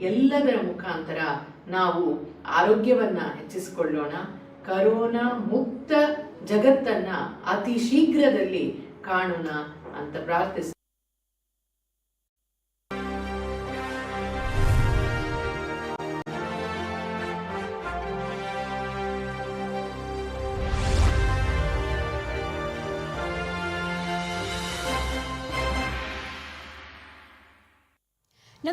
ಎಲ್ಲದರ ಮುಖಾಂತರ ನಾವು ಆರೋಗ್ಯವನ್ನ ಹೆಚ್ಚಿಸಿಕೊಳ್ಳೋಣ. ಕರೋನಾ ಮುಕ್ತ ಜಗತ್ತನ್ನ ಅತಿ ಶೀಘ್ರದಲ್ಲಿ ಕಾಣೋಣ ಅಂತ ಪ್ರಾರ್ಥಿಸ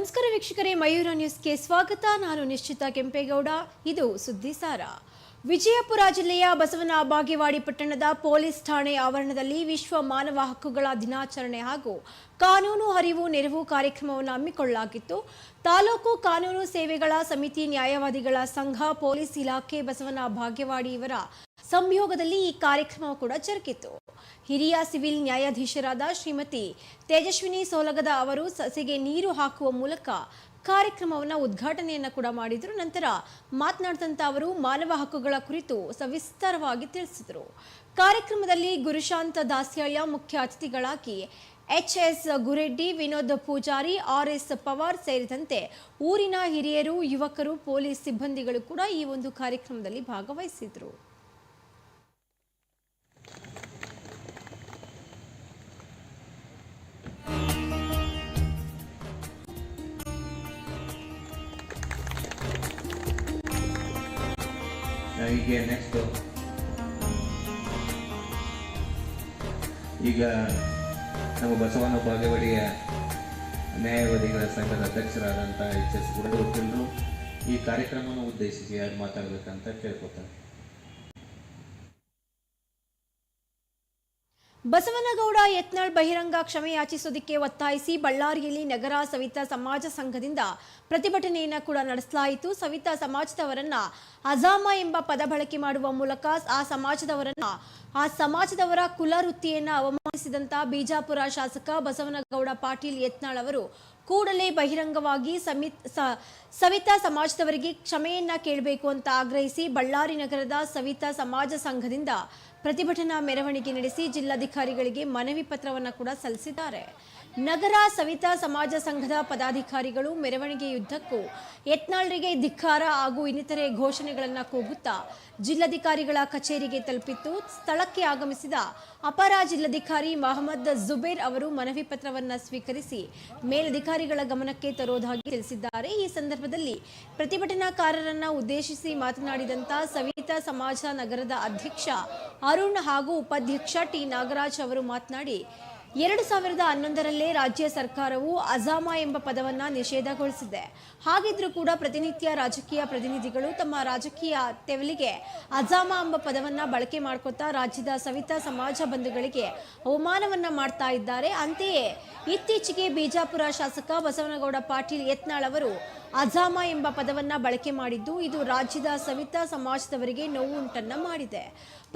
ನಮಸ್ಕಾರ ವೀಕ್ಷಕರೇ, ಮಯೂರ ನ್ಯೂಸ್ಗೆ ಸ್ವಾಗತ. ನಾನು ನಿಶ್ಚಿತ ಕೆಂಪೇಗೌಡ. ಇದು ಸುದ್ದಿಸಾರ ವಿಜಯಪುರ ಜಿಲ್ಲೆಯ ಬಸವನ ಬಾಗೇವಾಡಿ ಪಟ್ಟಣದ ಪೊಲೀಸ್ ಠಾಣೆ ಆವರಣದಲ್ಲಿ ವಿಶ್ವ ಮಾನವ ಹಕ್ಕುಗಳ ದಿನಾಚರಣೆ ಹಾಗೂ ಕಾನೂನು ಅರಿವು ನೆರವು ಕಾರ್ಯಕ್ರಮವನ್ನು ಹಮ್ಮಿಕೊಳ್ಳಲಾಗಿತ್ತು. ತಾಲೂಕು ಕಾನೂನು ಸೇವೆಗಳ ಸಮಿತಿ ನ್ಯಾಯವಾದಿಗಳ ಸಂಘ, ಪೊಲೀಸ್ ಇಲಾಖೆ ಬಸವನ ಭಾಗ್ಯವಾಡಿ ಇವರ ಸಂಯೋಗದಲ್ಲಿ ಈ ಕಾರ್ಯಕ್ರಮ ಕೂಡ ಜರುಗಿತು. ಹಿರಿಯ ಸಿವಿಲ್ ನ್ಯಾಯಾಧೀಶರಾದ ಶ್ರೀಮತಿ ತೇಜಸ್ವಿನಿ ಸೋಲಗದ ಅವರು ಸಸಿಗೆ ನೀರು ಹಾಕುವ ಮೂಲಕ ಕಾರ್ಯಕ್ರಮವನ್ನು ಉದ್ಘಾಟನೆಯನ್ನು ಕೂಡ ಮಾಡಿದರು. ನಂತರ ಮಾತನಾಡಿದಂಥ ಅವರು ಮಾನವ ಹಕ್ಕುಗಳ ಕುರಿತು ಸವಿಸ್ತಾರವಾಗಿ ತಿಳಿಸಿದರು. ಕಾರ್ಯಕ್ರಮದಲ್ಲಿ ಗುರುಶಾಂತ ದಾಸ್ಯಾಳ್ಯ ಮುಖ್ಯ ಅತಿಥಿಗಳಾಗಿ H S Gureddy, Vinod Pujari, R S Pawar ಸೇರಿದಂತೆ ಊರಿನ ಹಿರಿಯರು, ಯುವಕರು, ಪೊಲೀಸ್ ಸಿಬ್ಬಂದಿಗಳು ಕೂಡ ಈ ಒಂದು ಕಾರ್ಯಕ್ರಮದಲ್ಲಿ ಭಾಗವಹಿಸಿದ್ರು. ಹೀಗೆ ನೆಕ್ಸ್ಟ್ ಈಗ ನಮ್ಮ ಬಸವನ ಬಾಗೇವಾಡಿಯ ನ್ಯಾಯವಾದಿಗಳ ಸಂಘದ ಅಧ್ಯಕ್ಷರಾದಂಥ ಎಚ್ ಎಸ್ ಗುರುಡು ಈ ಕಾರ್ಯಕ್ರಮವನ್ನು ಉದ್ದೇಶಿಸಿ ಯಾರು ಮಾತಾಡಬೇಕಂತ ಕೇಳ್ಕೊತಾರೆ ಬಸವನಗೌಡ ಯತ್ನಾಳ್ ಬಹಿರಂಗ ಕ್ಷಮೆ ಯಾಚಿಸೋದಕ್ಕೆ ಒತ್ತಾಯಿಸಿ ಬಳ್ಳಾರಿಯಲ್ಲಿ ನಗರ ಸವಿತಾ ಸಮಾಜ ಸಂಘದಿಂದ ಪ್ರತಿಭಟನೆಯನ್ನು ಕೂಡ ನಡೆಸಲಾಯಿತು. ಸವಿತಾ ಸಮಾಜದವರನ್ನ ಅಜಾಮ ಎಂಬ ಪದ ಬಳಕೆ ಮಾಡುವ ಮೂಲಕ ಆ ಸಮಾಜದವರನ್ನ, ಆ ಸಮಾಜದವರ ಕುಲ ವೃತ್ತಿಯನ್ನು ಅವಮಾನಿಸಿದಂತ ಬಿಜಾಪುರ ಶಾಸಕ ಬಸವನಗೌಡ ಪಾಟೀಲ್ ಯತ್ನಾಳ್ ಅವರು ಕೂಡಲೇ ಬಹಿರಂಗವಾಗಿ ಸಮಿತ್ ಸವಿತಾ ಸಮಾಜದವರಿಗೆ ಕ್ಷಮೆಯನ್ನ ಕೇಳಬೇಕು ಅಂತ ಆಗ್ರಹಿಸಿ ಬಳ್ಳಾರಿ ನಗರದ ಸವಿತಾ ಸಮಾಜ ಸಂಘದಿಂದ ಪ್ರತಿಭಟನಾ ಮೆರವಣಿಗೆ ನಡೆಸಿ ಜಿಲ್ಲಾಧಿಕಾರಿಗಳಿಗೆ ಮನವಿ ಪತ್ರವನ್ನು ಕೂಡ ಸಲ್ಲಿಸಿದ್ದಾರೆ. ನಗರ ಸವಿತಾ ಸಮಾಜ ಸಂಘದ ಪದಾಧಿಕಾರಿಗಳು ಮೆರವಣಿಗೆಯುದ್ದಕ್ಕೂ ಯತ್ನಾಳ್ರಿಗೆ ಧಿಕ್ಕಾರ ಹಾಗೂ ಇನ್ನಿತರೆ ಘೋಷಣೆಗಳನ್ನು ಕೂಗುತ್ತಾ ಜಿಲ್ಲಾಧಿಕಾರಿಗಳ ಕಚೇರಿಗೆ ತಲುಪಿತ್ತು. ಸ್ಥಳಕ್ಕೆ ಆಗಮಿಸಿದ ಅಪರ ಜಿಲ್ಲಾಧಿಕಾರಿ ಮಹಮ್ಮದ್ ಜುಬೇರ್ ಅವರು ಮನವಿ ಪತ್ರವನ್ನು ಸ್ವೀಕರಿಸಿ ಮೇಲಧಿಕಾರಿಗಳ ಗಮನಕ್ಕೆ ತರೋದಾಗಿ ತಿಳಿಸಿದ್ದಾರೆ. ಈ ಸಂದರ್ಭದಲ್ಲಿ ಪ್ರತಿಭಟನಾಕಾರರನ್ನ ಉದ್ದೇಶಿಸಿ ಮಾತನಾಡಿದಂಥ ಸವಿತಾ ಸಮಾಜ ನಗರದ ಅಧ್ಯಕ್ಷ ಅರುಣ್ ಹಾಗೂ ಉಪಾಧ್ಯಕ್ಷ ಟಿ ನಾಗರಾಜ್ ಅವರು ಮಾತನಾಡಿ ಎರಡು ಸಾವಿರದ ಹನ್ನೊಂದರಲ್ಲೇ ರಾಜ್ಯ ಸರ್ಕಾರವು ಅಜಾಮ ಎಂಬ ಪದವನ್ನ ನಿಷೇಧಗೊಳಿಸಿದೆ. ಹಾಗಿದ್ರೂ ಕೂಡ ಪ್ರತಿನಿತ್ಯ ರಾಜಕೀಯ ಪ್ರತಿನಿಧಿಗಳು ತಮ್ಮ ರಾಜಕೀಯ ತೆವಲಿಗೆ ಅಜಾಮ ಎಂಬ ಪದವನ್ನ ಬಳಕೆ ಮಾಡ್ಕೊತಾ ರಾಜ್ಯದ ಸವಿತಾ ಸಮಾಜ ಬಂಧುಗಳಿಗೆ ಅವಮಾನವನ್ನ ಮಾಡ್ತಾ ಇದ್ದಾರೆ. ಅಂತೆಯೇ ಇತ್ತೀಚೆಗೆ ಬಿಜಾಪುರ ಶಾಸಕ ಬಸವನಗೌಡ ಪಾಟೀಲ್ ಯತ್ನಾಳ್ ಅವರು ಅಜಾಮ ಎಂಬ ಪದವನ್ನ ಬಳಕೆ ಮಾಡಿದ್ದು, ಇದು ರಾಜ್ಯದ ಸವಿತಾ ಸಮಾಜದವರಿಗೆ ನೋವು ಉಂಟನ್ನ ಮಾಡಿದೆ.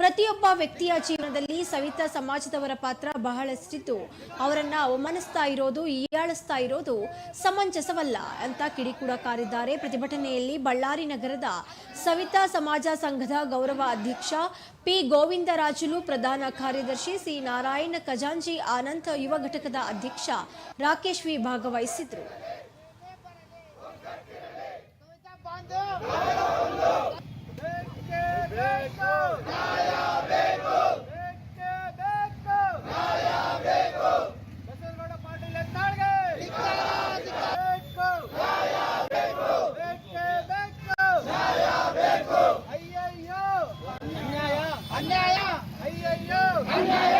ಪ್ರತಿಯೊಬ್ಬ ವ್ಯಕ್ತಿಯ ಜೀವನದಲ್ಲಿ ಸವಿತಾ ಸಮಾಜದವರ ಪಾತ್ರ ಬಹಳಷ್ಟಿದ್ದು ಅವರನ್ನ ಅವಮಾನಿಸ್ತಾ ಇರೋದು ಹೀಯಾಳಿಸ್ತಾ ಇರೋದು ಸಮಂಜಸವಲ್ಲ ಅಂತ ಕಿಡಿಕೂಡ ಕಾರಿದ್ದಾರೆ. ಪ್ರತಿಭಟನೆಯಲ್ಲಿ ಬಳ್ಳಾರಿ ನಗರದ ಸವಿತಾ ಸಮಾಜ ಸಂಘದ ಗೌರವ ಅಧ್ಯಕ್ಷ ಪಿ ಗೋವಿಂದರಾಜುಲು ಪ್ರಧಾನ ಕಾರ್ಯದರ್ಶಿ ಸಿ ನಾರಾಯಣ ಖಜಾಂಜಿ ಆನಂದ್ ಯುವ ಘಟಕದ ಅಧ್ಯಕ್ಷ ರಾಕೇಶ್ ವಿ ಭಾಗವಹಿಸಿದ್ರು ಪಾಟೀಲ್ ಎತ್ತಾಳ್ಗೆ ಬೇಕು ಅಯ್ಯಯ್ಯೋ ಅನ್ಯಾಯ ಅನ್ಯಾಯ ಅಯ್ಯಯ್ಯೋ ಅನ್ಯಾಯ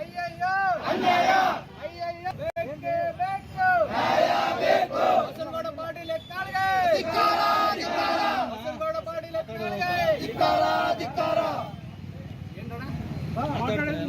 ಅಯ್ಯಯ್ಯೋ ಅನ್ಯಾಯ ಅಯ್ಯಯ್ಯೋ ಬೇಕೇ ಬೇಕು ಬೇಕು ಬಸವನಗೌಡ ಪಾಟೀಲ್ ಎತ್ತಾಳ್ಗೆ ಬಸವನಗೌಡ ಪಾಟೀಲ್ ಎತ್ತಾಳ್ಗೆ ಧಿಕ್ಕಾರ ಧಿಕ್ಕಾರ ಕಲಬುರಗಿ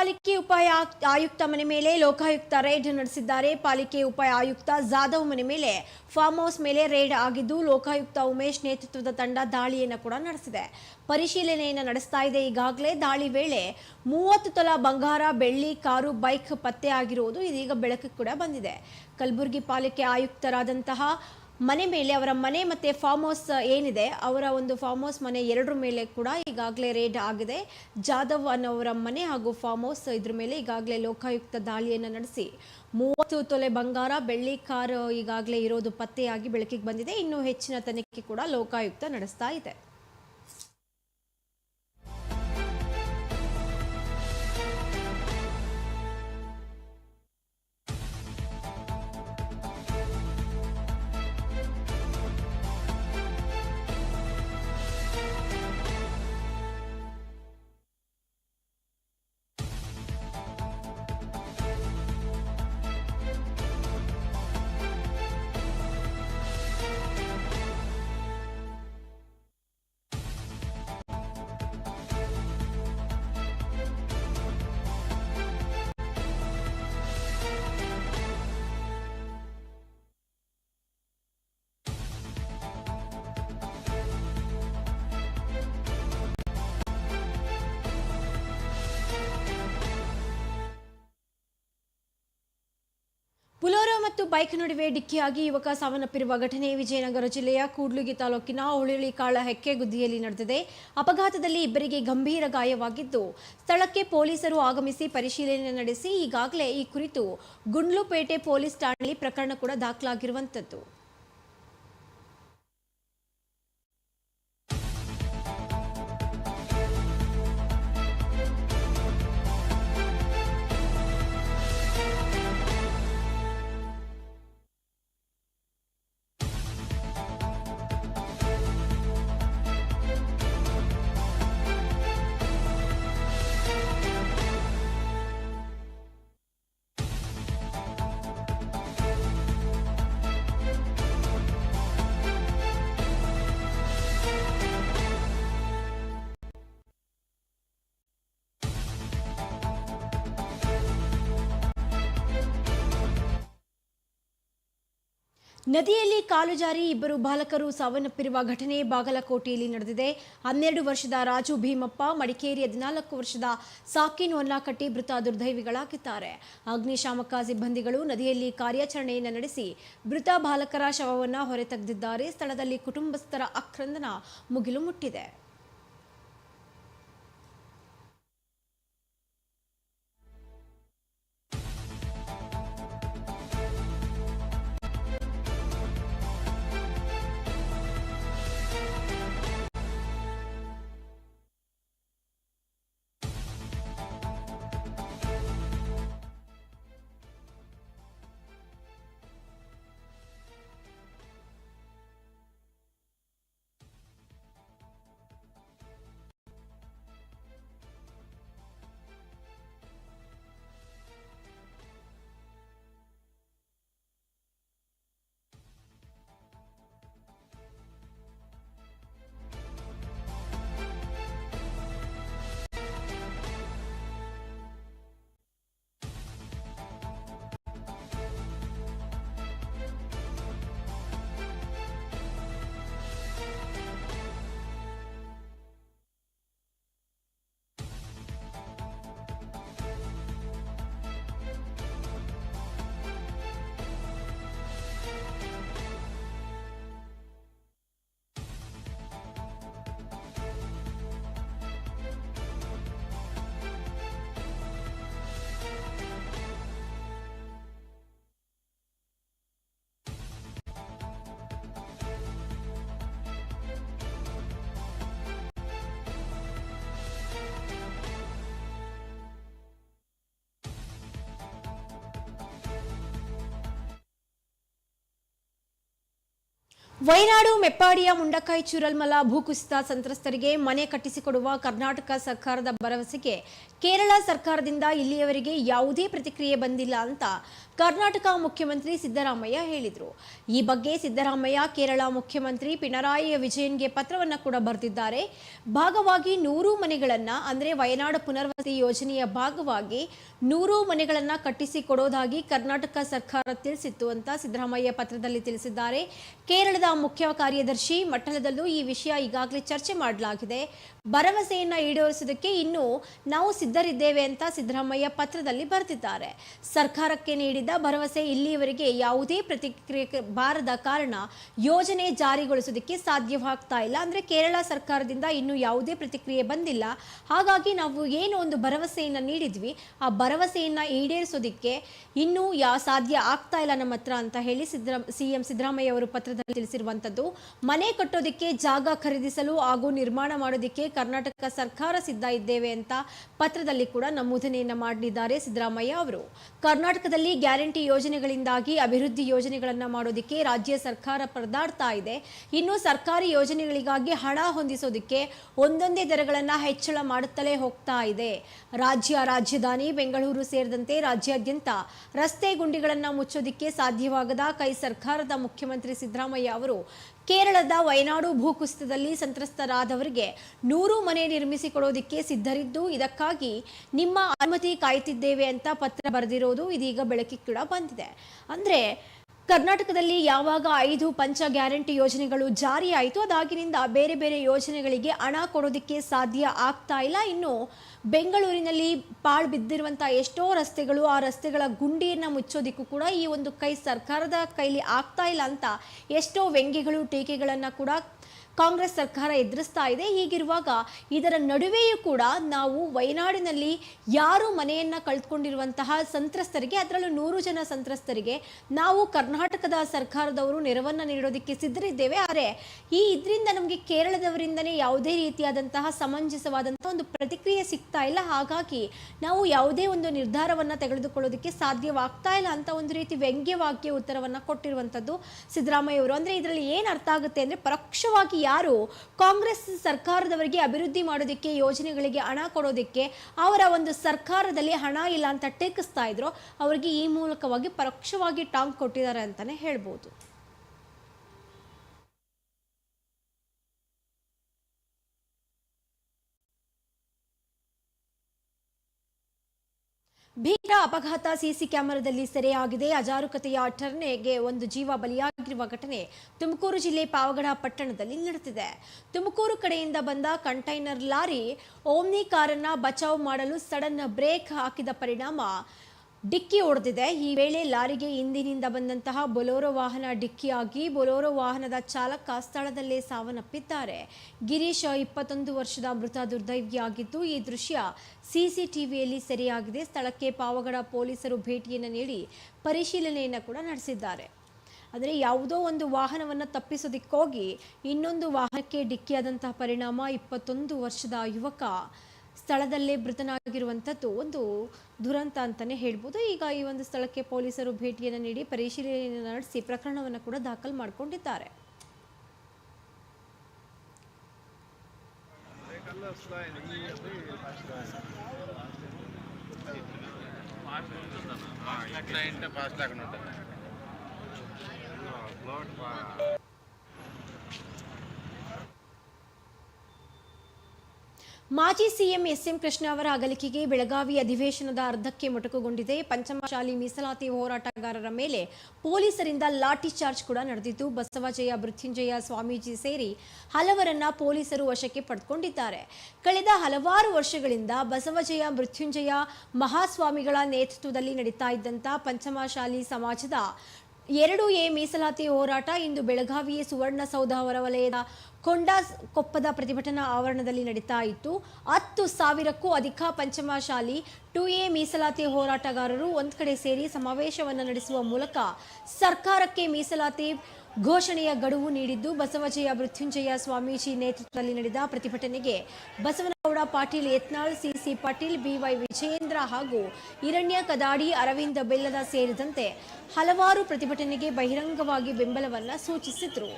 ಪಾಲಿಕೆ ಉಪ ಆಯು- ಆಯುಕ್ತ ಮನೆ ಮೇಲೆ ಲೋಕಾಯುಕ್ತ ರೇಡ್ ನಡೆಸಿದ್ದಾರೆ. ಪಾಲಿಕೆ ಉಪ ಆಯುಕ್ತ ಜಾಧವ್ ಮನೆ ಮೇಲೆ ಫಾರ್ಮ್ ಹೌಸ್ ಮೇಲೆ ರೇಡ್ ಆಗಿದ್ದು, ಲೋಕಾಯುಕ್ತ ಉಮೇಶ್ ನೇತೃತ್ವದ ತಂಡ ದಾಳಿಯನ್ನು ಕೂಡ ನಡೆಸಿದೆ. ಪರಿಶೀಲನೆಯನ್ನು ನಡೆಸ್ತಾ ಇದೆ ಈಗಾಗಲೇ. ದಾಳಿ ವೇಳೆ ಮೂವತ್ತು ತೊಲ ಬಂಗಾರ, ಬೆಳ್ಳಿ, ಕಾರು, ಬೈಕ್ ಪತ್ತೆ ಆಗಿರುವುದು ಇದೀಗ ಬೆಳಕಿಗೆ ಕೂಡ ಬಂದಿದೆ. ಕಲಬುರಗಿ ಪಾಲಿಕೆ ಆಯುಕ್ತರಾದಂತಹ ಮನೆ ಮೇಲೆ, ಅವರ ಮನೆ ಮತ್ತೆ ಫಾರ್ಮ್ ಹೌಸ್ ಏನಿದೆ, ಅವರ ಒಂದು ಫಾರ್ಮ್ ಹೌಸ್ ಮನೆ ಎರಡರ ಮೇಲೆ ಕೂಡ ಈಗಾಗಲೇ ರೇಡ್ ಆಗಿದೆ. ಜಾಧವ್ ಅನ್ನೋವರ ಮನೆ ಹಾಗೂ ಫಾರ್ಮ್ ಹೌಸ್ ಇದ್ರ ಮೇಲೆ ಈಗಾಗಲೇ ಲೋಕಾಯುಕ್ತ ದಾಳಿಯನ್ನು ನಡೆಸಿ. ಮೂವತ್ತು ತೊಲೆ ಬಂಗಾರ, ಬೆಳ್ಳಿ ಕಾರ್ ಈಗಾಗಲೇ ಇರೋದು ಪತ್ತೆಯಾಗಿ ಬೆಳಕಿಗೆ ಬಂದಿದೆ. ಇನ್ನು ಹೆಚ್ಚಿನ ತನಿಖೆ ಕೂಡ ಲೋಕಾಯುಕ್ತ ನಡೆಸ್ತಾ ಇದೆ. ಮತ್ತು ಬೈಕ್ ನಡುವೆ ಡಿಕ್ಕಿಯಾಗಿ ಯುವಕ ಸಾವನ್ನಪ್ಪಿರುವ ಘಟನೆ ವಿಜಯನಗರ ಜಿಲ್ಲೆಯ ಕೂಡ್ಲುಗಿ ತಾಲೂಕಿನ ಹುಳಿಳಿಕಾಳ ಹೆಕ್ಕೆಗುದ್ದಿಯಲ್ಲಿ ನಡೆದಿದೆ. ಅಪಘಾತದಲ್ಲಿ ಇಬ್ಬರಿಗೆ ಗಂಭೀರ ಗಾಯವಾಗಿದ್ದು, ಸ್ಥಳಕ್ಕೆ ಪೊಲೀಸರು ಆಗಮಿಸಿ ಪರಿಶೀಲನೆ ನಡೆಸಿ ಈಗಾಗಲೇ ಈ ಕುರಿತು ಗುಂಡ್ಲುಪೇಟೆ ಪೊಲೀಸ್ ಠಾಣೆಯಲ್ಲಿ ಪ್ರಕರಣ ಕೂಡ ದಾಖಲಾಗಿರುವಂಥದ್ದು. ನದಿಯಲ್ಲಿ ಕಾಲು ಜಾರಿ ಇಬ್ಬರು ಬಾಲಕರು ಸಾವನ್ನಪ್ಪಿರುವ ಘಟನೆ ಬಾಗಲಕೋಟೆಯಲ್ಲಿ ನಡೆದಿದೆ. ಹನ್ನೆರಡು ವರ್ಷದ ರಾಜು ಭೀಮಪ್ಪ, ಮಡಿಕೇರಿ ಹದಿನಾಲ್ಕು ವರ್ಷದ ಸಾಕಿನ್ ಹೊನ್ನಾಕಟ್ಟಿ ಮೃತ ದುರ್ದೈವಿಗಳಾಗಿದ್ದಾರೆ. ಅಗ್ನಿಶಾಮಕ ಸಿಬ್ಬಂದಿಗಳು ನದಿಯಲ್ಲಿ ಕಾರ್ಯಾಚರಣೆಯನ್ನು ನಡೆಸಿ ಮೃತ ಬಾಲಕರ ಶವವನ್ನು ಹೊರತೆಗೆದಿದ್ದಾರೆ. ಸ್ಥಳದಲ್ಲಿ ಕುಟುಂಬಸ್ಥರ ಆಕ್ರಂದನ ಮುಗಿಲು ಮುಟ್ಟಿದೆ. ವಯನಾಡು ಮೆಪ್ಪಾಡಿಯ, ಮುಂಡಕಾಯಿ, ಚೂರಲ್ಮಲ, ಭೂಕುಸಿತ ಸಂತ್ರಸ್ತರಿಗೆ ಮನೆ ಕಟ್ಟಿಸಿಕೊಡುವ ಕರ್ನಾಟಕ ಸರ್ಕಾರದ ಭರವಸೆಗೆ ಕೇರಳ ಸರ್ಕಾರದಿಂದ ಇಲ್ಲಿಯವರೆಗೆ ಯಾವುದೇ ಪ್ರತಿಕ್ರಿಯೆ ಬಂದಿಲ್ಲ ಅಂತ ಕರ್ನಾಟಕ ಮುಖ್ಯಮಂತ್ರಿ ಸಿದ್ದರಾಮಯ್ಯ ಹೇಳಿದರು. ಈ ಬಗ್ಗೆ ಸಿದ್ದರಾಮಯ್ಯ ಕೇರಳ ಮುಖ್ಯಮಂತ್ರಿ ಪಿಣರಾಯಿ ವಿಜಯನ್ಗೆ ಪತ್ರವನ್ನು ಕೂಡ ಬರೆದಿದ್ದಾರೆ. ಭಾಗವಾಗಿ ನೂರು ಮನೆಗಳನ್ನು, ಅಂದರೆ ವಯನಾಡ ಪುನರ್ವಸತಿ ಯೋಜನೆಯ ಭಾಗವಾಗಿ ನೂರು ಮನೆಗಳನ್ನು ಕಟ್ಟಿಸಿಕೊಡೋದಾಗಿ ಕರ್ನಾಟಕ ಸರ್ಕಾರ ತಿಳಿಸಿತ್ತು ಅಂತ ಸಿದ್ದರಾಮಯ್ಯ ಪತ್ರದಲ್ಲಿ ತಿಳಿಸಿದ್ದಾರೆ. ಕೇರಳದ ಮುಖ್ಯ ಕಾರ್ಯದರ್ಶಿ ಮಟ್ಟದಲ್ಲೂ ಈ ವಿಷಯ ಈಗಾಗಲೇ ಚರ್ಚೆ ಮಾಡಲಾಗಿದೆ. ಭರವಸೆಯನ್ನ ಈಡೇರಿಸೋದಕ್ಕೆ ಇನ್ನು ನಾವು ಸಿದ್ಧರಿದ್ದೇವೆ ಅಂತ ಸಿದ್ದರಾಮಯ್ಯ ಪತ್ರದಲ್ಲಿ ಬರೆದಿದ್ದಾರೆ. ಸರ್ಕಾರಕ್ಕೆ ನೀಡಿದ ಭರವಸೆ ಇಲ್ಲಿಯವರೆಗೆ ಯಾವುದೇ ಪ್ರತಿಕ್ರಿಯೆ ಬಾರದ ಕಾರಣ ಯೋಜನೆ ಜಾರಿಗೊಳಿಸೋದಕ್ಕೆ ಸಾಧ್ಯವಾಗ್ತಾ ಇಲ್ಲ. ಅಂದ್ರೆ ಕೇರಳ ಸರ್ಕಾರದಿಂದ ಇನ್ನು ಯಾವುದೇ ಪ್ರತಿಕ್ರಿಯೆ ಬಂದಿಲ್ಲ. ಹಾಗಾಗಿ ನಾವು ಏನು ಒಂದು ಭರವಸೆಯನ್ನ ನೀಡಿದ್ವಿ. ಆ ಭರವಸೆಯನ್ನ ಈಡೇರಿಸೋದಕ್ಕೆ ಇನ್ನೂ ಯಾ ಸಾಧ್ಯ ಆಗ್ತಾ ಇಲ್ಲ ನಮ್ಮ ಹತ್ರ ಅಂತ ಹೇಳಿ ಸಿದ್ದರಾ ಸಿಎಂ ಸಿದ್ದರಾಮಯ್ಯ ಅವರು ಪತ್ರದಲ್ಲಿ ತಿಳಿಸಿರುವಂತದ್ದು ಮನೆ ಕಟ್ಟೋದಕ್ಕೆ ಜಾಗ ಖರೀದಿಸಲು ಹಾಗೂ ನಿರ್ಮಾಣ ಮಾಡೋದಕ್ಕೆ ಕರ್ನಾಟಕ ಸರ್ಕಾರ ಸಿದ್ಧ ಇದ್ದೇವೆ ಅಂತ ಪತ್ರದಲ್ಲಿ ಕೂಡ ನಮೂದನೆಯನ್ನು ಮಾಡಿದ್ದಾರೆ ಸಿದ್ದರಾಮಯ್ಯ ಅವರು. ಕರ್ನಾಟಕದಲ್ಲಿ ಗ್ಯಾರಂಟಿ ಯೋಜನೆಗಳಿಂದಾಗಿ ಅಭಿವೃದ್ಧಿ ಯೋಜನೆಗಳನ್ನ ಮಾಡೋದಕ್ಕೆ ರಾಜ್ಯ ಸರ್ಕಾರ ಪರದಾಡ್ತಾ ಇದೆ. ಇನ್ನು ಸರ್ಕಾರಿ ಯೋಜನೆಗಳಿಗಾಗಿ ಹಣ ಹೊಂದಿಸೋದಕ್ಕೆ ಒಂದೊಂದೇ ದರಗಳನ್ನು ಹೆಚ್ಚಳ ಮಾಡುತ್ತಲೇ ಹೋಗ್ತಾ ಇದೆ. ರಾಜ್ಯ ರಾಜಧಾನಿ ಬೆಂಗಳೂರು ಸೇರಿದಂತೆ ರಾಜ್ಯಾದ್ಯಂತ ರಸ್ತೆ ಗುಂಡಿಗಳನ್ನು ಮುಚ್ಚೋದಿಕ್ಕೆ ಸಾಧ್ಯವಾಗದ ಕೈ ಸರ್ಕಾರದ ಮುಖ್ಯಮಂತ್ರಿ ಸಿದ್ದರಾಮಯ್ಯ ಅವರು ಕೇರಳದ ವಯನಾಡು ಭೂಕುಸಿತದಲ್ಲಿ ಸಂತ್ರಸ್ತರಾದವರಿಗೆ ನೂರು ಮನೆ ನಿರ್ಮಿಸಿಕೊಡೋದಕ್ಕೆ ಸಿದ್ಧರಿದ್ದು, ಇದಕ್ಕಾಗಿ ನಿಮ್ಮ ಅನುಮತಿ ಕಾಯ್ತಿದ್ದೇವೆ ಅಂತ ಪತ್ರ ಬರೆದಿರೋದು ಇದೀಗ ಬೆಳಕಿಗೆ ಕೂಡ ಬಂದಿದೆ. ಅಂದ್ರೆ ಕರ್ನಾಟಕದಲ್ಲಿ ಯಾವಾಗ ಐದು ಪಂಚ ಗ್ಯಾರಂಟಿ ಯೋಜನೆಗಳು ಜಾರಿಯಾಯಿತು, ಅದಾಗಿನಿಂದ ಬೇರೆ ಬೇರೆ ಯೋಜನೆಗಳಿಗೆ ಹಣ ಕೊಡೋದಕ್ಕೆ ಸಾಧ್ಯ ಆಗ್ತಾ ಇಲ್ಲ. ಇನ್ನು ಬೆಂಗಳೂರಿನಲ್ಲಿ ಪಾಳು ಬಿದ್ದಿರುವಂಥ ಎಷ್ಟೋ ರಸ್ತೆಗಳು, ಆ ರಸ್ತೆಗಳ ಗುಂಡಿಯನ್ನು ಮುಚ್ಚೋದಿಕ್ಕೂ ಕೂಡ ಈ ಒಂದು ಕೈ ಸರ್ಕಾರದ ಕೈಲಿ ಆಗ್ತಾ ಇಲ್ಲ ಅಂತ ಎಷ್ಟೋ ವ್ಯಂಗ್ಯಗಳು, ಟೀಕೆಗಳನ್ನು ಕೂಡ ಕಾಂಗ್ರೆಸ್ ಸರ್ಕಾರ ಎದುರಿಸ್ತಾ ಇದೆ. ಹೀಗಿರುವಾಗ ಇದರ ನಡುವೆಯೂ ಕೂಡ ನಾವು ವಯನಾಡಿನಲ್ಲಿ ಯಾರು ಮನೆಯನ್ನ ಕಳೆದುಕೊಂಡಿರುವಂತಹ ಸಂತ್ರಸ್ತರಿಗೆ, ಅದರಲ್ಲೂ ನೂರು ಜನ ಸಂತ್ರಸ್ತರಿಗೆ ನಾವು ಕರ್ನಾಟಕದ ಸರ್ಕಾರದವರು ನೆರವನ್ನ ನೀಡೋದಕ್ಕೆ ಸಿದ್ಧರಿದ್ದೇವೆ. ಆದರೆ ಈ ಇದರಿಂದ ನಮಗೆ ಕೇರಳದವರಿಂದನೇ ಯಾವುದೇ ರೀತಿಯಾದಂತಹ ಸಮಂಜಸವಾದಂತಹ ಒಂದು ಪ್ರತಿಕ್ರಿಯೆ ಸಿಗ್ತಾ ಇಲ್ಲ. ಹಾಗಾಗಿ ನಾವು ಯಾವುದೇ ಒಂದು ನಿರ್ಧಾರವನ್ನ ತೆಗೆದುಕೊಳ್ಳೋದಕ್ಕೆ ಸಾಧ್ಯವಾಗ್ತಾ ಇಲ್ಲ ಅಂತ ಒಂದು ರೀತಿ ವ್ಯಂಗ್ಯವಾಗಿ ಉತ್ತರವನ್ನ ಕೊಟ್ಟಿರುವಂತದ್ದು ಸಿದ್ದರಾಮಯ್ಯ ಅವರು. ಅಂದ್ರೆ ಇದರಲ್ಲಿ ಏನು ಅರ್ಥ ಆಗುತ್ತೆ ಅಂದ್ರೆ ಪರೋಕ್ಷವಾಗಿ ಯಾರು ಕಾಂಗ್ರೆಸ್ ಸರ್ಕಾರದವರಿಗೆ ಅಭಿವೃದ್ಧಿ ಮಾಡೋದಕ್ಕೆ, ಯೋಜನೆಗಳಿಗೆ ಹಣ ಕೊಡೋದಕ್ಕೆ ಅವರ ಒಂದು ಸರ್ಕಾರದಲ್ಲಿ ಹಣ ಇಲ್ಲ ಅಂತ ಟೇಕಿಸ್ತಾ ಇದ್ರು, ಅವರಿಗೆ ಈ ಮೂಲಕವಾಗಿ ಪರೋಕ್ಷವಾಗಿ ಟಾಂಗ್ ಕೊಟ್ಟಿದ್ದಾರೆ ಅಂತಾನೆ ಹೇಳ್ಬೋದು. ಭೀಕರ ಅಪಘಾತ ಸಿಸಿ ಕ್ಯಾಮೆರಾದಲ್ಲಿ ಸೆರೆಯಾಗಿದೆ. ಅಜಾರುಕತೆಯ ಟರ್ನೆಗೆ ಒಂದು ಜೀವ ಬಲಿಯಾಗಿರುವ ಘಟನೆ ತುಮಕೂರು ಜಿಲ್ಲೆ ಪಾವಗಡ ಪಟ್ಟಣದಲ್ಲಿ ನಡೆದಿದೆ. ತುಮಕೂರು ಕಡೆಯಿಂದ ಬಂದ ಕಂಟೈನರ್ ಲಾರಿ ಓಮ್ನಿ ಕಾರನ್ನ ಬಚಾವ್ ಮಾಡಲು ಸಡನ್ ಬ್ರೇಕ್ ಹಾಕಿದ ಪರಿಣಾಮ ಡಿಕ್ಕಿ ಹೊಡೆದಿದೆ ಈ ವೇಳೆ ಲಾರಿಗೆ ಹಿಂದಿನಿಂದ ಬಂದಂತಹ ಬೊಲೋರೋ ವಾಹನ ಡಿಕ್ಕಿಯಾಗಿ ಬೊಲೋರೋ ವಾಹನದ ಚಾಲಕ ಸ್ಥಳದಲ್ಲೇ ಸಾವನ್ನಪ್ಪಿದ್ದಾರೆ. ಗಿರೀಶ್ ಇಪ್ಪತ್ತೊಂದು ವರ್ಷದ ಮೃತ ದುರ್ದೈವಿಯಾಗಿದ್ದು, ಈ ದೃಶ್ಯ ಸಿಸಿಟಿವಿಯಲ್ಲಿ ಸೆರೆಯಾಗಿದೆ. ಸ್ಥಳಕ್ಕೆ ಪಾವಗಡ ಪೊಲೀಸರು ಭೇಟಿಯನ್ನು ನೀಡಿ ಪರಿಶೀಲನೆಯನ್ನು ಕೂಡ ನಡೆಸಿದ್ದಾರೆ. ಅಂದರೆ ಯಾವುದೋ ಒಂದು ವಾಹನವನ್ನು ತಪ್ಪಿಸೋದಿಕ್ಕೋಗಿ ಇನ್ನೊಂದು ವಾಹನಕ್ಕೆ ಡಿಕ್ಕಿಯಾದಂತಹ ಪರಿಣಾಮ ಇಪ್ಪತ್ತೊಂದು ವರ್ಷದ ಯುವಕ ಸ್ಥಳದಲ್ಲೇ ಮೃತನಾಗಿರುವಂಥದ್ದು ಒಂದು ದುರಂತ ಅಂತಲೇ ಹೇಳ್ಬೋದು ಈಗ ಈ ಒಂದು ಸ್ಥಳಕ್ಕೆ ಪೊಲೀಸರು ಭೇಟಿಯನ್ನು ನೀಡಿ ಪರಿಶೀಲನೆ ನಡೆಸಿ ಪ್ರಕರಣವನ್ನು ಕೂಡ ದಾಖಲು ಮಾಡಿಕೊಂಡಿದ್ದಾರೆ ಮಾಜಿ ಸಿಎಂ ಎಸ್ ಎಂ ಕೃಷ್ಣ ಅವರ ಅಗಲಿಕೆಗೆ ಬೆಳಗಾವಿ ಅಧಿವೇಶನದ ಅರ್ಧಕ್ಕೆ ಮೊಟಕುಗೊಂಡಿದೆ. ಪಂಚಮಶಾಲಿ ಮೀಸಲಾತಿ ಹೋರಾಟಗಾರರ ಮೇಲೆ ಪೊಲೀಸರಿಂದ ಲಾಠಿ ಚಾರ್ಜ್ ಕೂಡ ನಡೆದಿದ್ದು ಬಸವಜಯ ಮೃತ್ಯುಂಜಯ ಸ್ವಾಮೀಜಿ ಸೇರಿ ಹಲವರನ್ನ ಪೊಲೀಸರು ವಶಕ್ಕೆ ಪಡೆದುಕೊಂಡಿದ್ದಾರೆ ಕಳೆದ ಹಲವಾರು ವರ್ಷಗಳಿಂದ ಬಸವಜಯ ಮೃತ್ಯುಂಜಯ ಮಹಾಸ್ವಾಮಿಗಳ ನೇತೃತ್ವದಲ್ಲಿ ನಡೀತಾ ಇದ್ದಂಥ ಪಂಚಮಶಾಲಿ ಸಮಾಜದ ಎರಡು ಎ ಮೀಸಲಾತಿ ಹೋರಾಟ ಇಂದು ಬೆಳಗಾವಿಯ ಸುವರ್ಣಸೌಧ ಹೊರವಲಯದ ಕೊಂಡ ಕೊಪ್ಪದ ಪ್ರತಿಭಟನಾ ಆವರಣದಲ್ಲಿ ನಡೀತಾ ಇತ್ತು. ಹತ್ತು ಸಾವಿರಕ್ಕೂ ಅಧಿಕ ಪಂಚಮಶಾಲಿ ಟು ಎ ಮೀಸಲಾತಿ ಹೋರಾಟಗಾರರು ಒಂದು ಕಡೆ ಸೇರಿ ಸಮಾವೇಶವನ್ನು ನಡೆಸುವ ಮೂಲಕ ಸರ್ಕಾರಕ್ಕೆ ಮೀಸಲಾತಿ ಘೋಷಣೆಯ ಗಡುವು ನೀಡಿದ್ದು ಬಸವಜಯ ಮೃತ್ಯುಂಜಯ ಸ್ವಾಮೀಜಿ ನೇತೃತ್ವದಲ್ಲಿ ನಡೆದ ಪ್ರತಿಭಟನೆಗೆ ಬಸವನಗೌಡ ಪಾಟೀಲ್, ಯತ್ನಾಳ್, ಸಿಸಿ ಪಾಟೀಲ್, ಬಿವೈ ವಿಜಯೇಂದ್ರ ಹಾಗೂ ಹಿರಣ್ಯ ಕದಾಡಿ, ಅರವಿಂದ ಬೆಲ್ಲದ ಸೇರಿದಂತೆ ಹಲವಾರು ಪ್ರತಿಭಟನೆಗೆ ಬಹಿರಂಗವಾಗಿ ಬೆಂಬಲವನ್ನ ಸೂಚಿಸಿದ್ರು.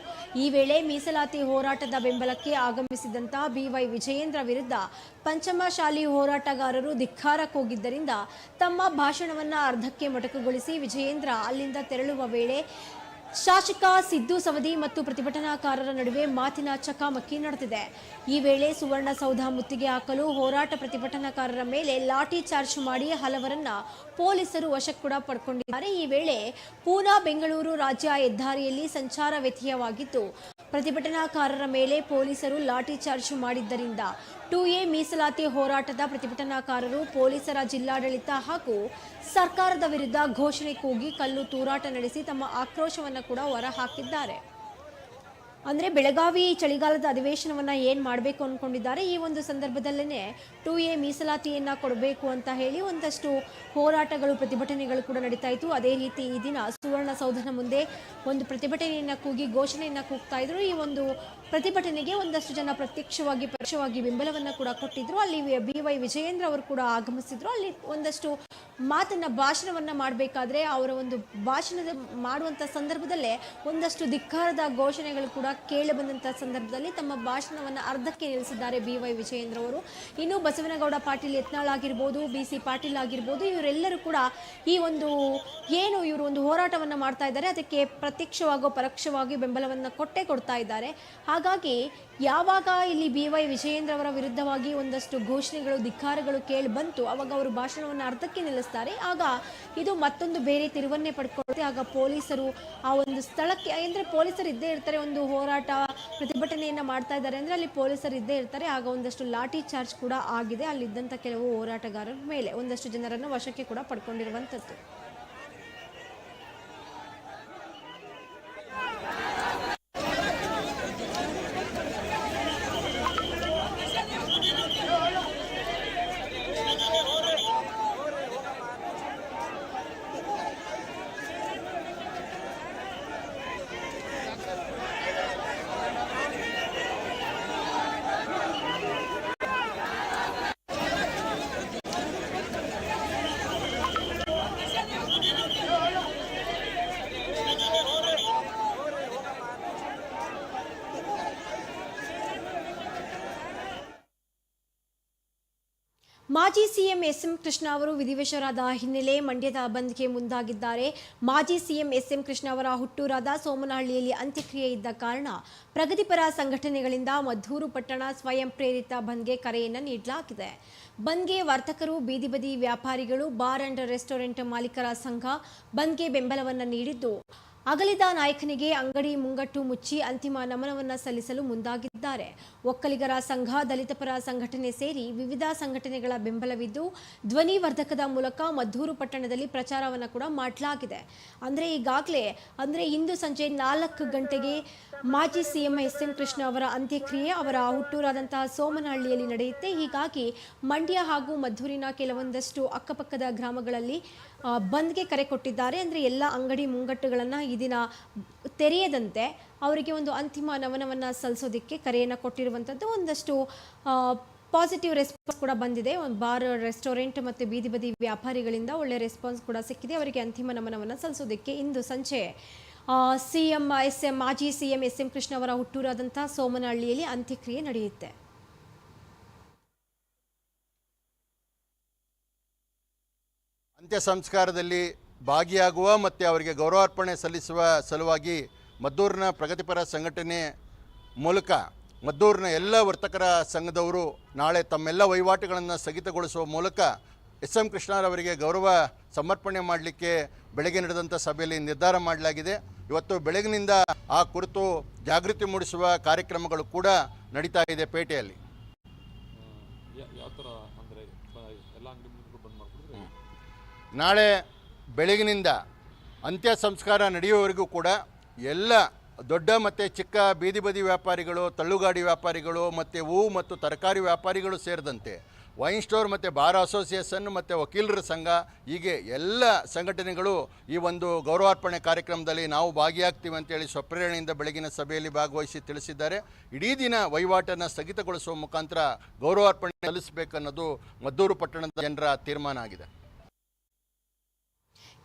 ಈ ವೇಳೆ ಮೀಸಲಾತಿ ಹೋರಾಟದ ಬೆಂಬಲಕ್ಕೆ ಆಗಮಿಸಿದಂತ ಬಿವೈ ವಿಜಯೇಂದ್ರ ವಿರುದ್ಧ ಪಂಚಮಶಾಲಿ ಹೋರಾಟಗಾರರು ಧಿಕ್ಕಾರ ಕೂಗಿದ್ದರಿಂದ ತಮ್ಮ ಭಾಷಣವನ್ನ ಅರ್ಧಕ್ಕೆ ಮೊಟಕುಗೊಳಿಸಿ ವಿಜಯೇಂದ್ರ ಅಲ್ಲಿಂದ ತೆರಳುವ ವೇಳೆ ಶಾಸಕ ಸಿದ್ದು ಸವದಿ ಮತ್ತು ಪ್ರತಿಭಟನಾಕಾರರ ನಡುವೆ ಮಾತಿನ ಚಕಾಮಕಿ ನಡೆದಿದೆ. ಈ ವೇಳೆ ಸುವರ್ಣಸೌಧ ಮುತ್ತಿಗೆ ಹಾಕಲು ಹೋರಾಟ ಪ್ರತಿಭಟನಾಕಾರರ ಮೇಲೆ ಲಾಠಿ ಚಾರ್ಜ್ ಮಾಡಿ ಹಲವರನ್ನ ಪೊಲೀಸರು ವಶಕ್ಕೆ ಕೂಡ ಪಡ್ಕೊಂಡಿದ್ದಾರೆ. ಈ ವೇಳೆ ಪೂನಾ ಬೆಂಗಳೂರು ರಾಜ್ಯ ಹೆದ್ದಾರಿಯಲ್ಲಿ ಸಂಚಾರ ವ್ಯತ್ಯಯವಾಗಿದ್ದು ಪ್ರತಿಭಟನಾಕಾರರ ಮೇಲೆ ಪೊಲೀಸರು ಲಾಠಿ ಚಾರ್ಜ್ ಮಾಡಿದ್ದರಿಂದ ಟು ಎ ಮೀಸಲಾತಿ ಹೋರಾಟದ ಪ್ರತಿಭಟನಾಕಾರರು ಪೊಲೀಸರ ಜಿಲ್ಲಾಡಳಿತ ಹಾಗೂ ಸರ್ಕಾರದ ವಿರುದ್ಧ ಘೋಷಣೆ ಕೂಗಿ ಕಲ್ಲು ತೂರಾಟ ನಡೆಸಿ ತಮ್ಮ ಆಕ್ರೋಶವನ್ನು ಕೂಡ ಹೊರಹಾಕಿದ್ದಾರೆ. ಅಂದ್ರೆ ಬೆಳಗಾವಿ ಚಳಿಗಾಲದ ಅಧಿವೇಶನವನ್ನು ಏನು ಮಾಡಬೇಕು ಅಂದ್ಕೊಂಡಿದ್ದಾರೆ ಈ ಒಂದು ಸಂದರ್ಭದಲ್ಲೇ ಟು ಎ ಮೀಸಲಾತಿಯನ್ನು ಕೊಡಬೇಕು ಅಂತ ಹೇಳಿ ಒಂದಷ್ಟು ಹೋರಾಟಗಳು, ಪ್ರತಿಭಟನೆಗಳು ಕೂಡ ನಡೀತಾ ಇತ್ತು. ಅದೇ ರೀತಿ ಈ ದಿನ ಸುವರ್ಣಸೌಧನ ಮುಂದೆ ಒಂದು ಪ್ರತಿಭಟನೆಯನ್ನು ಕೂಗಿ ಘೋಷಣೆಯನ್ನು ಕೂಗ್ತಾ ಇದ್ರು. ಈ ಒಂದು ಪ್ರತಿಭಟನೆಗೆ ಒಂದಷ್ಟು ಜನ ಪ್ರತ್ಯಕ್ಷವಾಗಿ ಪರೋಕ್ಷವಾಗಿ ಬೆಂಬಲವನ್ನ ಕೂಡ ಕೊಟ್ಟಿದ್ರು. ಅಲ್ಲಿ ಬಿ ವೈ ವಿಜಯೇಂದ್ರ ಅವರು ಕೂಡ ಆಗಮಿಸಿದ್ರು. ಅಲ್ಲಿ ಒಂದಷ್ಟು ಮಾತನ್ನ ಭಾಷಣವನ್ನ ಮಾಡಬೇಕಾದ್ರೆ ಅವರ ಒಂದು ಭಾಷಣದ ಮಾಡುವಂತ ಸಂದರ್ಭದಲ್ಲೇ ಒಂದಷ್ಟು ಧಿಕ್ಕಾರದ ಘೋಷಣೆಗಳು ಕೂಡ ಕೇಳಿ ಬಂದಂತ ಸಂದರ್ಭದಲ್ಲಿ ತಮ್ಮ ಭಾಷಣವನ್ನ ಅರ್ಧಕ್ಕೆ ನಿಲ್ಲಿಸಿದ್ದಾರೆ ಬಿ ವೈ ವಿಜಯೇಂದ್ರ ಅವರು. ಇನ್ನು ಬಸವನಗೌಡ ಪಾಟೀಲ್ ಯತ್ನಾಳ್ ಆಗಿರ್ಬೋದು, ಬಿ ಸಿ ಪಾಟೀಲ್ ಆಗಿರ್ಬೋದು, ಇವರೆಲ್ಲರೂ ಕೂಡ ಈ ಒಂದು ಏನು ಇವರು ಒಂದು ಹೋರಾಟವನ್ನ ಮಾಡ್ತಾ ಇದ್ದಾರೆ, ಅದಕ್ಕೆ ಪ್ರತ್ಯಕ್ಷವಾಗೋ ಪರೋಕ್ಷವಾಗಿ ಬೆಂಬಲವನ್ನ ಕೊಟ್ಟೆ ಕೊಡ್ತಾ ಇದ್ದಾರೆ. ಹಾಗಾಗಿ ಯಾವಾಗ ಇಲ್ಲಿ ಬಿ ವೈ ವಿಜಯೇಂದ್ರ ಅವರ ವಿರುದ್ಧವಾಗಿ ಒಂದಷ್ಟು ಘೋಷಣೆಗಳು, ಧಿಕ್ಕಾರಗಳು ಕೇಳಿ ಬಂತು, ಅವಾಗ ಅವರು ಭಾಷಣವನ್ನು ಅರ್ಧಕ್ಕೆ ನಿಲ್ಲಿಸ್ತಾರೆ. ಆಗ ಇದು ಮತ್ತೊಂದು ಬೇರೆ ತಿರುವನ್ನೇ ಪಡ್ಕೊಳ್ಳುತ್ತೆ. ಆಗ ಪೊಲೀಸರು ಆ ಒಂದು ಸ್ಥಳಕ್ಕೆ, ಅಂದರೆ ಪೊಲೀಸರು ಇದ್ದೇ ಇರ್ತಾರೆ, ಒಂದು ಹೋರಾಟ ಪ್ರತಿಭಟನೆಯನ್ನು ಮಾಡ್ತಾ ಇದ್ದಾರೆ ಅಂದರೆ ಅಲ್ಲಿ ಪೊಲೀಸರು ಇದ್ದೇ ಇರ್ತಾರೆ. ಆಗ ಒಂದಷ್ಟು ಲಾಠಿ ಚಾರ್ಜ್ ಕೂಡ ಆಗಿದೆ. ಅಲ್ಲಿದ್ದಂಥ ಕೆಲವು ಹೋರಾಟಗಾರರ ಮೇಲೆ ಒಂದಷ್ಟು ಜನರನ್ನು ವಶಕ್ಕೆ ಕೂಡ ಪಡ್ಕೊಂಡಿರುವಂಥದ್ದು ಮಾಜಿ ಸಿಎಂ ಎಸ್ ಎಂ ಕೃಷ್ಣ ಅವರು ವಿಧಿವಶರಾದ ಹಿನ್ನೆಲೆ ಮಂಡ್ಯದ ಬಂದ್ಗೆ ಮುಂದಾಗಿದ್ದಾರೆ. ಮಾಜಿ ಸಿಎಂ ಎಸ್ ಎಂ ಕೃಷ್ಣ ಅವರ ಹುಟ್ಟೂರಾದ ಸೋಮನಹಳ್ಳಿಯಲ್ಲಿ ಅಂತ್ಯಕ್ರಿಯೆ ಇದ್ದ ಕಾರಣ ಪ್ರಗತಿಪರ ಸಂಘಟನೆಗಳಿಂದ ಮದ್ದೂರು ಪಟ್ಟಣ ಸ್ವಯಂ ಪ್ರೇರಿತ ಬಂದ್ಗೆ ಕರೆಯನ್ನು ನೀಡಲಾಗಿದೆ. ಬಂದ್ಗೆ ವರ್ತಕರು, ಬೀದಿ ಬದಿ ವ್ಯಾಪಾರಿಗಳು, ಬಾರ್ ಅಂಡ್ ರೆಸ್ಟೋರೆಂಟ್ ಮಾಲೀಕರ ಸಂಘ ಬಂದ್ಗೆ ಬೆಂಬಲವನ್ನು ನೀಡಿದ್ದು. ಅಗಲಿದ ನಾಯಕನಿಗೆ ಅಂಗಡಿ ಮುಂಗಟ್ಟು ಮುಚ್ಚಿ ಅಂತಿಮ ನಮನವನ್ನು ಸಲ್ಲಿಸಲು ಮುಂದಾಗಿದ್ದಾರೆ. ಒಕ್ಕಲಿಗರ ಸಂಘ ದಲಿತ ಪರ ಸಂಘಟನೆ ಸೇರಿ ವಿವಿಧ ಸಂಘಟನೆಗಳ ಬೆಂಬಲವಿದ್ದು ಧ್ವನಿವರ್ಧಕದ ಮೂಲಕ ಮದ್ದೂರು ಪಟ್ಟಣದಲ್ಲಿ ಪ್ರಚಾರವನ್ನು ಕೂಡ ಮಾಡಲಾಗಿದೆ. ಅಂದರೆ ಈಗಾಗಲೇ, ಅಂದರೆ ಇಂದು ಸಂಜೆ ನಾಲ್ಕು ಗಂಟೆಗೆ ಮಾಜಿ ಸಿಎಂ ಎಸ್ ಎಂ ಕೃಷ್ಣ ಅವರ ಅಂತ್ಯಕ್ರಿಯೆ ಅವರ ಹುಟ್ಟೂರಾದಂತಹ ಸೋಮನಹಳ್ಳಿಯಲ್ಲಿ ನಡೆಯುತ್ತೆ. ಹೀಗಾಗಿ ಮಂಡ್ಯ ಹಾಗೂ ಮದ್ದೂರಿನ ಕೆಲವೊಂದಷ್ಟು ಅಕ್ಕಪಕ್ಕದ ಗ್ರಾಮಗಳಲ್ಲಿ ಬಂದ್ಗೆ ಕರೆ ಕೊಟ್ಟಿದ್ದಾರೆ. ಅಂದರೆ ಎಲ್ಲ ಅಂಗಡಿ ಮುಂಗಟ್ಟುಗಳನ್ನು ಈ ದಿನ ತೆರೆಯದಂತೆ ಅವರಿಗೆ ಒಂದು ಅಂತಿಮ ನಮನವನ್ನು ಸಲ್ಲಿಸೋದಕ್ಕೆ ಕರೆಯನ್ನು ಕೊಟ್ಟಿರುವಂಥದ್ದು ಒಂದಷ್ಟು ಪಾಸಿಟಿವ್ ರೆಸ್ಪಾನ್ಸ್ ಕೂಡ ಬಂದಿದೆ. ಒಂದು ಬಾರ್ ರೆಸ್ಟೋರೆಂಟ್ ಮತ್ತು ಬೀದಿ ಬದಿ ವ್ಯಾಪಾರಿಗಳಿಂದ ಒಳ್ಳೆಯ ರೆಸ್ಪಾನ್ಸ್ ಕೂಡ ಸಿಕ್ಕಿದೆ. ಅವರಿಗೆ ಅಂತಿಮ ನಮನವನ್ನು ಸಲ್ಲಿಸೋದಕ್ಕೆ ಇಂದು ಸಂಜೆ ಸಿ ಎಂ, ಎಸ್ ಎಂ, ಮಾಜಿ C M, S M Krishna ಅವರ ಹುಟ್ಟೂರಾದಂಥ ಸೋಮನಹಳ್ಳಿಯಲ್ಲಿ ಅಂತ್ಯಕ್ರಿಯೆ ನಡೆಯುತ್ತೆ. ಅಂತ್ಯ ಸಂಸ್ಕಾರದಲ್ಲಿ ಭಾಗಿಯಾಗುವ ಮತ್ತು ಅವರಿಗೆ ಗೌರವಾರ್ಪಣೆ ಸಲ್ಲಿಸುವ ಸಲುವಾಗಿ ಮದ್ದೂರಿನ ಪ್ರಗತಿಪರ ಸಂಘಟನೆ ಮೂಲಕ ಮದ್ದೂರಿನ ಎಲ್ಲ ವರ್ತಕರ ಸಂಘದವರು ನಾಳೆ ತಮ್ಮೆಲ್ಲ ವಹಿವಾಟುಗಳನ್ನು ಸ್ಥಗಿತಗೊಳಿಸುವ ಮೂಲಕ ಎಸ್ ಎಂ ಕೃಷ್ಣರವರಿಗೆ ಗೌರವ ಸಮರ್ಪಣೆ ಮಾಡಲಿಕ್ಕೆ ಬೆಳಗ್ಗೆ ನಡೆದಂಥ ಸಭೆಯಲ್ಲಿ ನಿರ್ಧಾರ ಮಾಡಲಾಗಿದೆ. ಇವತ್ತು ಬೆಳಗಿನಿಂದ ಆ ಕುರಿತು ಜಾಗೃತಿ ಮೂಡಿಸುವ ಕಾರ್ಯಕ್ರಮಗಳು ಕೂಡ ನಡೀತಾ ಇದೆ ಪೇಟೆಯಲ್ಲಿ ಯಾವ ಥರ ಅಂದರೆ ಎಲ್ಲ ಅಂಗಡಿ ಮುಂದೆ ಬಂದ್ ಮಾಡ್ಬಿಟ್ರೆ ನಾಳೆ ಬೆಳಗಿನಿಂದ ಅಂತ್ಯ ಸಂಸ್ಕಾರ ನಡೆಯುವವರೆಗೂ ಕೂಡ ಎಲ್ಲ ದೊಡ್ಡ ಮತ್ತು ಚಿಕ್ಕ ಬೀದಿ ಬದಿ ವ್ಯಾಪಾರಿಗಳು, ತಳ್ಳುಗಾಡಿ ವ್ಯಾಪಾರಿಗಳು ಮತ್ತು ಹೂವು ಮತ್ತು ತರಕಾರಿ ವ್ಯಾಪಾರಿಗಳು ಸೇರಿದಂತೆ ವೈನ್ ಸ್ಟೋರ್ ಮತ್ತು ಬಾರ್ ಅಸೋಸಿಯೇಷನ್ ಮತ್ತು ವಕೀಲರ ಸಂಘ, ಹೀಗೆ ಎಲ್ಲ ಸಂಘಟನೆಗಳು ಈ ಒಂದು ಗೌರವಾರ್ಪಣೆ ಕಾರ್ಯಕ್ರಮದಲ್ಲಿ ನಾವು ಭಾಗಿಯಾಗ್ತೀವಿ ಅಂತೇಳಿ ಸ್ವಪ್ರೇರಣೆಯಿಂದ ಬೆಳಗಿನ ಸಭೆಯಲ್ಲಿ ಭಾಗವಹಿಸಿ ತಿಳಿಸಿದ್ದಾರೆ. ಇಡೀ ದಿನ ವಹಿವಾಟನ್ನು ಸ್ಥಗಿತಗೊಳಿಸುವ ಮುಖಾಂತರ ಗೌರವಾರ್ಪಣೆ ಸಲ್ಲಿಸಬೇಕನ್ನೋದು ಮದ್ದೂರು ಪಟ್ಟಣದ ಜನರ ತೀರ್ಮಾನ ಆಗಿದೆ.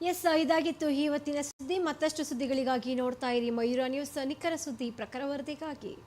ಎಸ್ ಇದಾಗಿತ್ತು ಇವತ್ತಿನ ಸುದ್ದಿ. ಮತ್ತಷ್ಟು ಸುದ್ದಿಗಳಿಗಾಗಿ ನೋಡ್ತಾ ಇರಿ ಮಯೂರ ನ್ಯೂಸ್ ನಿಖರ ಸುದ್ದಿ ಪ್ರಖರ ವರದಿಗಾಗಿ.